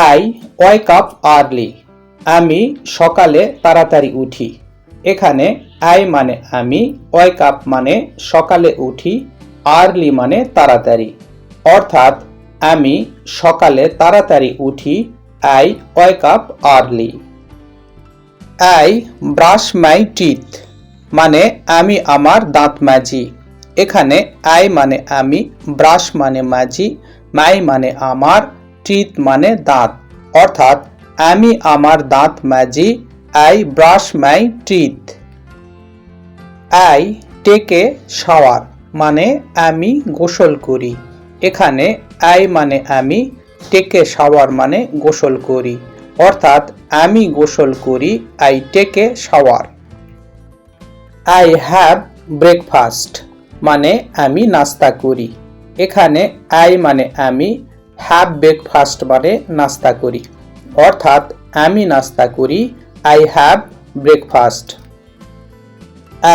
I wake up early? আমি সকালে তাড়াতাড়ি উঠি। এখানে আই মানে আমি ওয়েক আপ মানে সকালে উঠি, আর্লি মানে তাড়াতাড়ি। অর্থাৎ আমি সকালে তাড়াতাড়ি উঠি, I wake up early. I, brush my teeth মানে আমি আমার দাঁত মাজি। এখানে আই মানে আমি, ব্রাশ মানে মাজি, মাই মানে আমার টিথ মানে দাঁত। অর্থাৎ, আমি আমার দাঁত মাজি, I brush my teeth. I take shower মানে আমি গোসল করি। এখানে আই মানে আমি, টেকে শাওয়ার মানে গোসল করি। অর্থাৎ, আমি গোসল করি, I take shower. I have breakfast মানে আমি নাস্তা করি। এখানে আই মানে আমি হ্যাভ ব্রেকফাস্ট মানে নাস্তা করি। অর্থাৎ আমি নাস্তা করি I have breakfast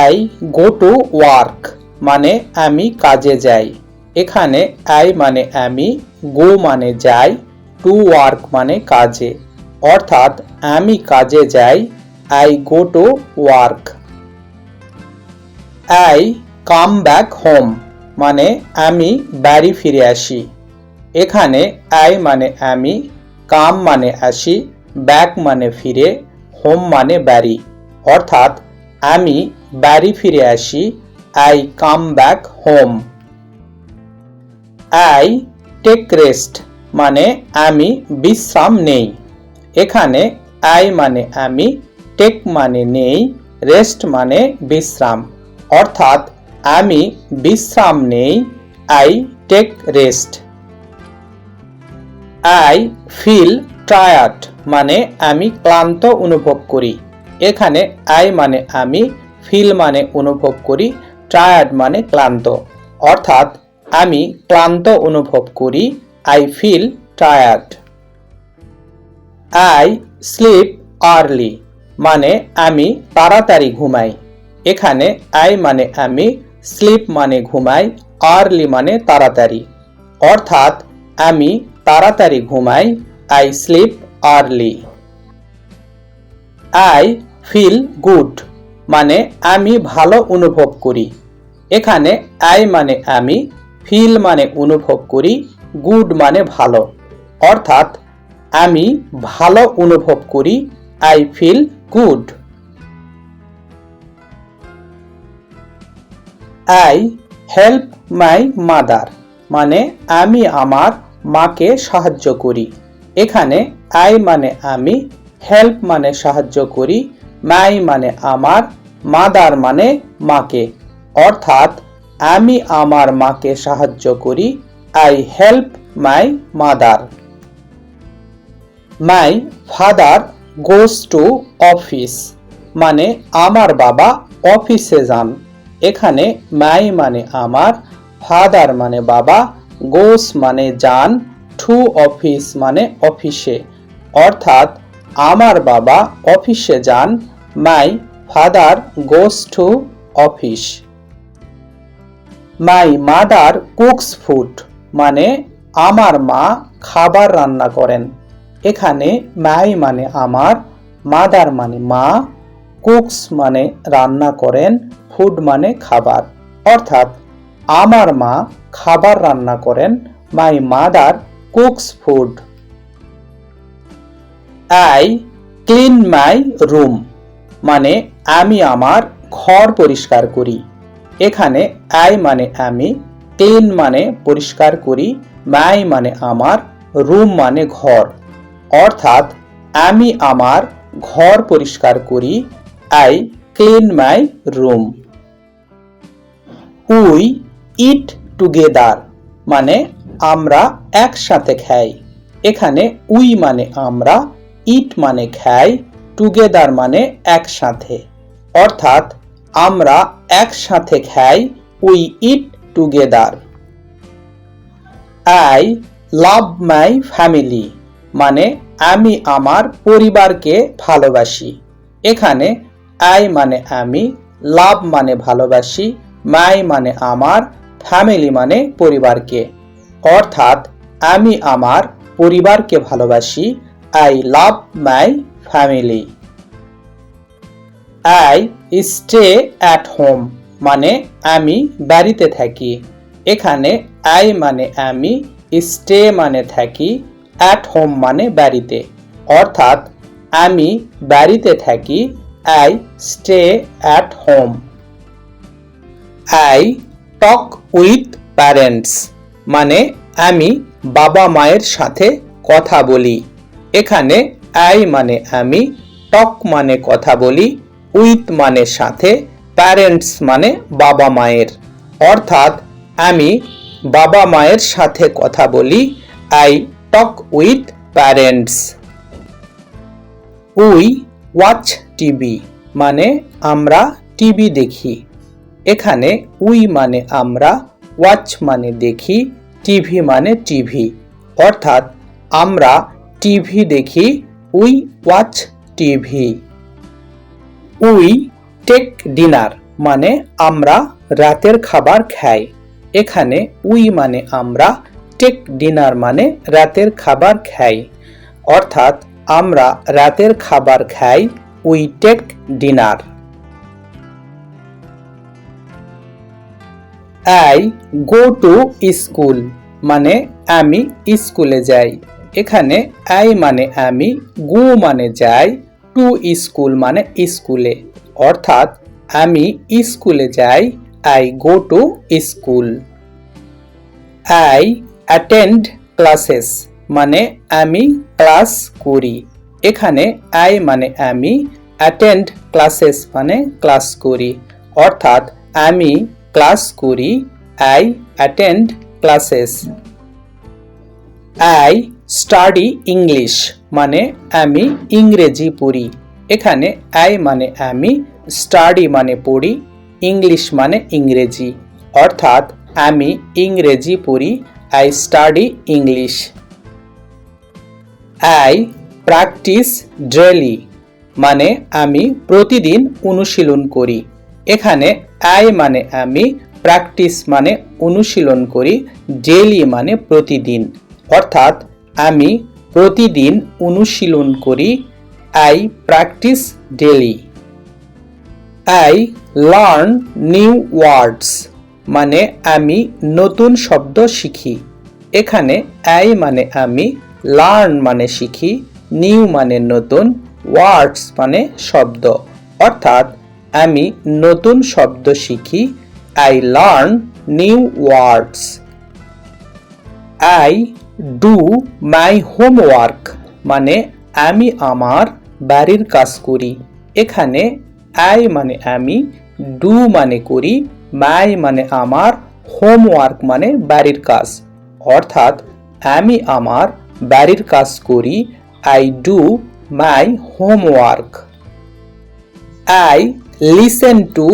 I go to work মানে আমি কাজে যাই। এখানে আই মানে আমি গো মানে যাই টু ওয়ার্ক মানে কাজে। অর্থাৎ আমি কাজে যাই I go to work I come back home মানে আমি বাড়ি ফিরে আসি। এখানে আই মানে আমি, কাম মানে আসি, ব্যাক মানে ফিরে, হোম মানে বাড়ি। অর্থাৎ আমি বাড়ি ফিরে আসি, I come back home. I take rest মানে আমি বিশ্রাম নেই। এখানে আই মানে আমি, টেক মানে নেই, রেস্ট মানে বিশ্রাম। অর্থাৎ আমি বিশ্রাম নেই, I take rest. I feel tired মানে আমি ক্লান্ত অনুভব করি। এখানে আই মানে আমি ফিল মানে অনুভব করি টায়ার্ড মানে ক্লান্ত। অর্থাৎ আমি ক্লান্ত অনুভব করি I feel tired I sleep early মানে আমি তাড়াতাড়ি ঘুমাই। এখানে আই মানে আমি স্লিপ মানে ঘুমাই আর্লি মানে তাড়াতাড়ি। অর্থাৎ আমি তাড়াতাড়ি ঘুমাই। I sleep early I feel good মানে আমি ভালো অনুভব করি। এখানে আই মানে আমি ফিল মানে অনুভব করি গুড মানে ভালো। অর্থাৎ আমি ভালো অনুভব করি I feel good I help my mother মানে আমি আমার মাকে সাহায্য করি। এখানে আই মানে আমি, হেল্প মানে সাহায্য করি, মাই মানে আমার, মাদার মানে মাকে। অর্থাৎ আমি আমার মাকে সাহায্য করি, I help my mother. My father goes to office মানে আমার বাবা অফিসে যান। এখানে মাই মানে আমার, ফাদার মানে বাবা গোস মানে যান, টু অফিস মানে অফিসে। অর্থাৎ, আমার বাবা অফিসে যান, my father goes to office. My mother cooks food মানে আমার মা খাবার রান্না করেন। এখানে মাই মানে আমার, মাদার মানে মা, কুকস মানে রান্না করেন, ফুড মানে খাবার। অর্থাৎ আমার মা খাবার রান্না করেন। My mother cooks food I clean my room মানে আমি আমার ঘর পরিষ্কার করি। এখানে আই মানে আমি ক্লিন মানে পরিষ্কার করি। মাই মানে আমার রুম মানে ঘর। অর্থাৎ আমি আমার ঘর পরিষ্কার করি। I clean my room we eat together মানে আমরা একসাথে খাই। এখানে উই মানে আমরা ইট মানে খাই টুগেদার মানে একসাথে। অর্থাৎ আমরা একসাথে খাই, we eat together I love my family মানে আমি আমার পরিবারকে ভালোবাসি। এখানে আই মানে আমি লাভ মানে ভালোবাসি মাই মানে আমার ফ্যামিলি মানে পরিবারকে। অর্থাৎ আমি আমার পরিবারকে ভালোবাসি। I love my family I stay at home মানে আমি বাড়িতে থাকি। এখানে আই মানে আমি স্টে মানে থাকি অ্যাট হোম মানে বাড়িতে। অর্থাৎ আমি বাড়িতে থাকি I stay at home I talk with parents মানে আমি বাবা মায়ের সাথে কথা বলি। এখানে আই মানে আমি টক মানে কথা বলি উইথ মানে সাথে প্যারেন্টস মানে বাবা মায়ের। অর্থাৎ আমি বাবা মায়ের সাথে কথা বলি I talk with parents we watch TV মানে আমরা টিভি দেখি। এখানে উই মানে আমরা, ওয়াচ মানে দেখি, টিভি মানে টিভি। অর্থাৎ আমরা টিভি দেখি, we watch TV. We take dinner মানে আমরা রাতের খাবার খাই। এখানে উই মানে আমরা, টেক ডিনার মানে রাতের খাবার খাই। অর্থাৎ আমরা রাতের খাবার খাই, we take dinner. I go to school মানে আমি স্কুলে যাই। এখানে আই মানে আমি গো মানে যাই টু স্কুল মানে স্কুলে অর্থাৎ আমি স্কুলে যাই I go to school I attend classes মানে আমি ক্লাস করি। এখানে আই মানে আমি অ্যাটেন্ড ক্লাসেস মানে ক্লাস করি। অর্থাৎ আমি ক্লাস করি I attend classes I study English মানে আমি ইংরেজি পড়ি। এখানে আই মানে আমি স্টাডি মানে পড়ি ইংলিশ মানে ইংরেজি। অর্থাৎ আমি ইংরেজি পড়ি I study English I practise daily মানে আমি প্রতিদিন অনুশীলন করি। এখানে আই মানে আমি প্র্যাকটিস মানে অনুশীলন করি ডেলি মানে প্রতিদিন। অর্থাৎ আমি প্রতিদিন অনুশীলন করি I practise daily I learn new words মানে আমি নতুন শব্দ শিখি। এখানে আই মানে আমি লার্ন মানে শিখি নিউ মানে নতুন ওয়ার্ডস মানে শব্দ। অর্থাৎ আমি নতুন শব্দ শিখি। I learn new words I do my homework মানে আমি আমার বাড়ির কাজ করি। এখানে আই মানে আমি ডু মানে করি মাই মানে আমার হোমওয়ার্ক মানে বাড়ির কাজ। অর্থাৎ আমি আমার বাড়ির কাজ করি I do my homework I listen to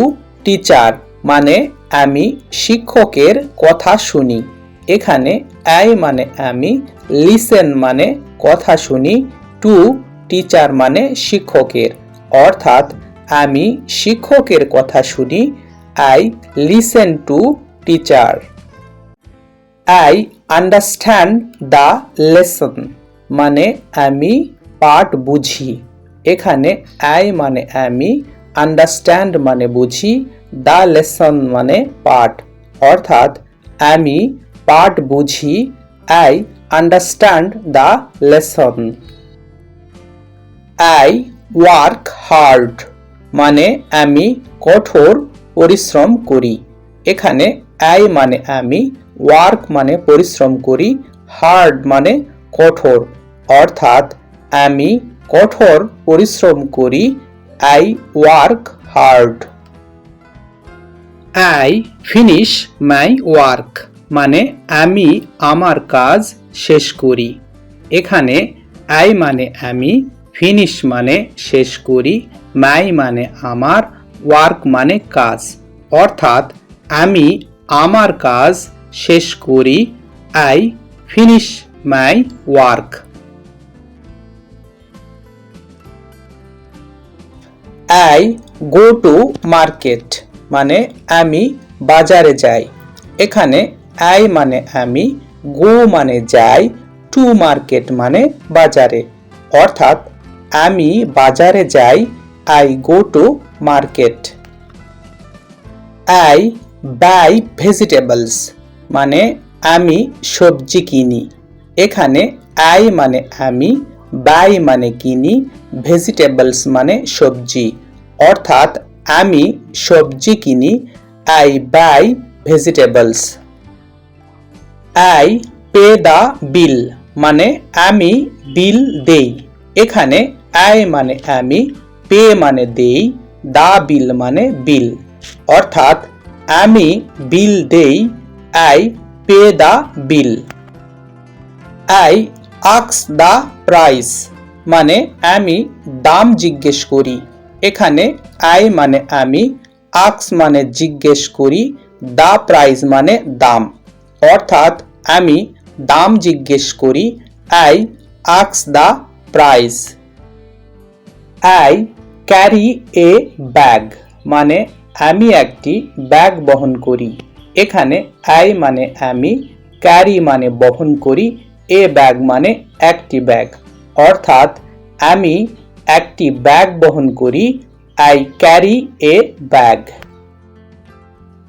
teacher মানে আমি শিক্ষকের কথা শুনি। এখানে আই মানে আমি লিসেন মানে কথা শুনি টু টিচার মানে শিক্ষকের। অর্থাৎ আমি শিক্ষকের কথা শুনি I listen to teacher I understand the lesson মানে আমি পাঠ বুঝি। এখানে আই মানে আমি আন্ডারস্ট্যান্ড মানে বুঝি দ্য লেসন মানে পাঠ। অর্থাৎ, আমি পাঠ বুঝি I understand the lesson I work hard মানে আমি কঠোর পরিশ্রম করি। এখানে আই মানে আমি ওয়ার্ক মানে পরিশ্রম করি হার্ড মানে কঠোর। অর্থাৎ, আমি কঠোর পরিশ্রম করি I work hard I finish my work মানে আমি আমার কাজ শেষ করি। এখানে আই মানে আমি ফিনিশ মানে শেষ করি। মাই মানে আমার ওয়ার্ক মানে কাজ। অর্থাৎ আমি আমার কাজ শেষ করি। I finish my work I go to market মানে আমি বাজারে যাই। এখানে আই মানে আমি গো মানে যাই টু মার্কেট মানে বাজারে। অর্থাৎ আমি বাজারে যাই I go to market I buy vegetables মানে আমি সবজি কিনি। এখানে আই মানে আমি বাই মানে কিনি ভেজিটেবলস মানে সবজি। অর্থাৎ আমি সবজি কিনি I buy vegetables I pay the bill মানে আমি বিল দেই। এখানে আই মানে আমি পে মানে দেই দা বিল মানে বিল অর্থাৎ আমি বিল দেই I pay the bill I আক্স the price মানে আমি দাম জিজ্ঞেস করি। এখানে আই মানে আমি আক্স মানে জিজ্ঞেস করি দা প্রাইস মানে দাম। অর্থাৎ আমি দাম জিজ্ঞেস করি I আক্স the price I carry a bag মানে আমি একটি ব্যাগ বহন করি। এখানে আই মানে আমি ক্যারি মানে বহন করি এ ব্যাগ মানে একটি ব্যাগ অর্থাৎ আমি একটি ব্যাগ বহন করি I carry a bag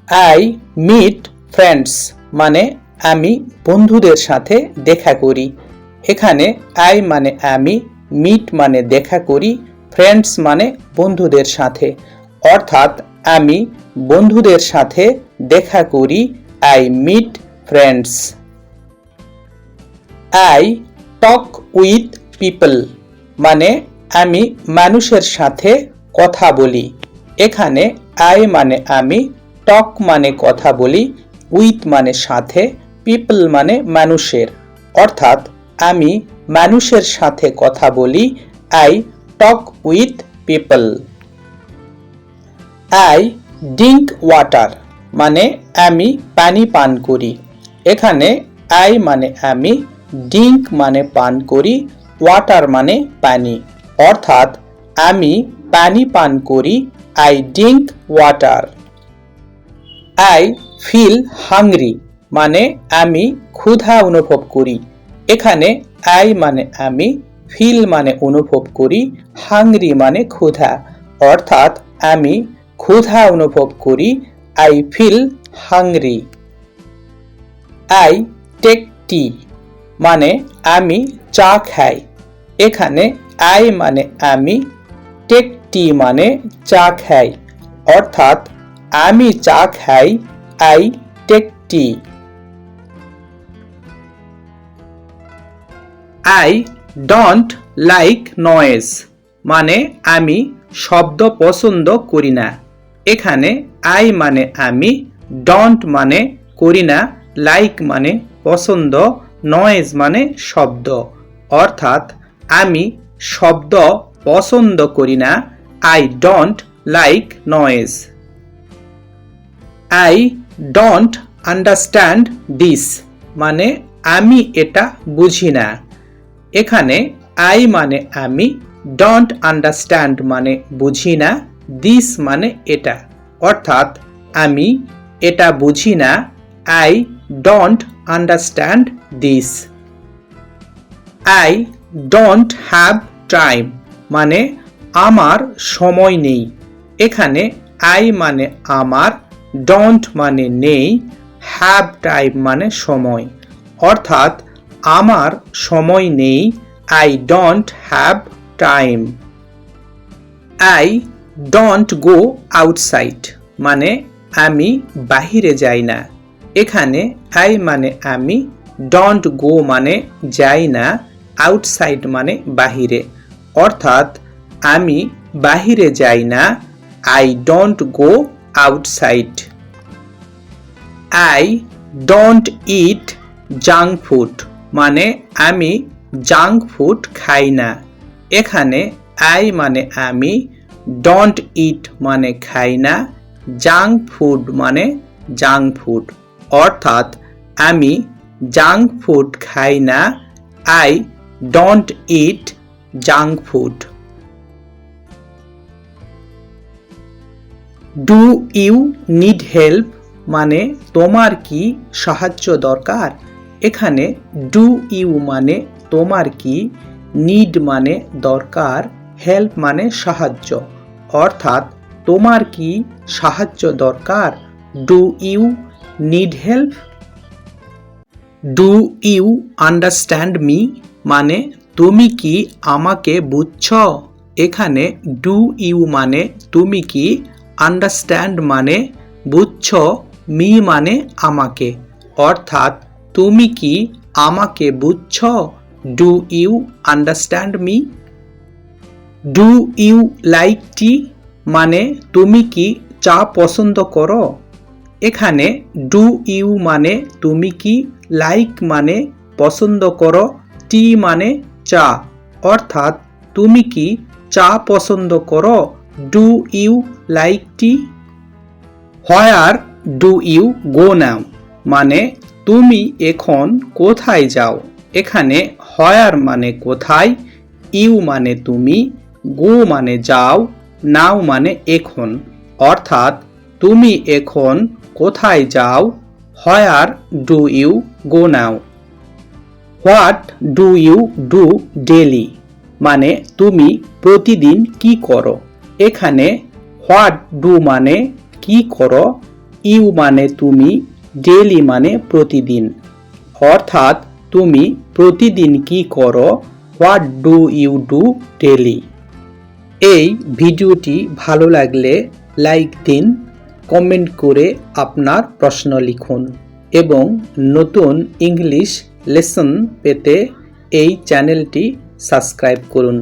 I meet friends মানে আমি বন্ধুদের সাথে দেখা করি। এখানে আই মানে আমি মিট মানে দেখা করি ফ্রেন্ডস মানে বন্ধুদের সাথে। অর্থাৎ আমি বন্ধুদের সাথে দেখা করি I meet friends I talk with people মানে আমি মানুষের সাথে কথা বলি। এখানে আই মানে আমি টক মানে কথা বলি উইথ মানে সাথে পিপল মানে মানুষের। অর্থাৎ আমি মানুষের সাথে কথা বলি I talk with people I drink water মানে আমি পানি পান করি। এখানে আই মানে আমি ড্রিঙ্ক মানে পান করি, ওয়াটার মানে পানি। অর্থাৎ আমি পানি পান করি, I drink water. I feel hungry মানে আমি ক্ষুধা অনুভব করি। এখানে আই মানে আমি, ফিল মানে অনুভব করি, হাংরি মানে ক্ষুধা। অর্থাৎ আমি ক্ষুধা অনুভব করি, I feel hungry. I take tea. মানে আমি চা খাই এখানে আই মানে আমি, টেক টি মানে চা খাই অর্থাৎ আমি চা খাই I take tea. I don't like noise মানে আমি শব্দ পছন্দ করি না। এখানে আই মানে আমি, ডন্ট মানে করি না, লাইক মানে পছন্দ নয়েজ মানে শব্দ। অর্থাৎ আমি শব্দ পছন্দ করি না। I don't like noise I don't understand this মানে আমি এটা বুঝি না। এখানে আই মানে আমি ডোন্ট আন্ডারস্ট্যান্ড মানে বুঝি না দিস মানে এটা। অর্থাৎ আমি এটা বুঝি না I don't understand this I don't have time মানে আমার সময় নেই। এখানে আই মানে আমার ডোন্ট মানে নেই হ্যাভ টাইম মানে সময়। অর্থাৎ আমার সময় নেই I don't have time I don't go outside মানে আমি বাহিরে যাই না। এখানে আই মানে আমি ডন্ট গো মানে যাই না আউটসাইড মানে বাহিরে। অর্থাৎ আমি বাহিরে যাই না I don't go outside I don't eat junk food মানে আমি জাঙ্ক ফুড খাই না। এখানে আই মানে আমি ডোন্ট ইট মানে খাই না জাঙ্ক ফুড মানে জাঙ্ক ফুড অর্থাৎ আমি জাঙ্ক ফুড খাই না I don't eat junk food do you need help মানে তোমার কি সাহায্য দরকার? এখানে ডু ইউ মানে তোমার কি নিড মানে দরকার হেল্প মানে সাহায্য। অর্থাৎ তোমার কি সাহায্য দরকার? Do you need help do you understand me মানে তুমি কি আমাকে বুঝছ? এখানে ডু ইউ মানে তুমি কি আন্ডারস্ট্যান্ড মানে বুঝছ মি মানে আমাকে। অর্থাৎ, তুমি কি আমাকে বুঝছ? Do you understand me do you like tea মানে তুমি কি চা পছন্দ করো? এখানে ডু ইউ মানে তুমি কি লাইক মানে পছন্দ করো, টি মানে চা। অর্থাৎ তুমি কি চা পছন্দ করো do you like tea where do you go now মানে তুমি এখন কোথায় যাও? এখানে হোয়ার মানে কোথায় ইউ মানে তুমি গো মানে যাও নাও মানে এখন। অর্থাৎ তুমি এখন কোথায় যাও? Where do you go now. What do you do daily মানে তুমি প্রতিদিন কি করো? এখানে হোয়াট ডু মানে কি করো? ইউ মানে তুমি ডেলি মানে প্রতিদিন। অর্থাৎ তুমি প্রতিদিন কি করো? What do you do daily এই ভিডিওটি ভালো লাগলে লাইক দিন কমেন্ট করে আপনার প্রশ্ন লিখুন এবং নতুন ইংলিশ লেসন পেতে এই চ্যানেলটি সাবস্ক্রাইব করুন।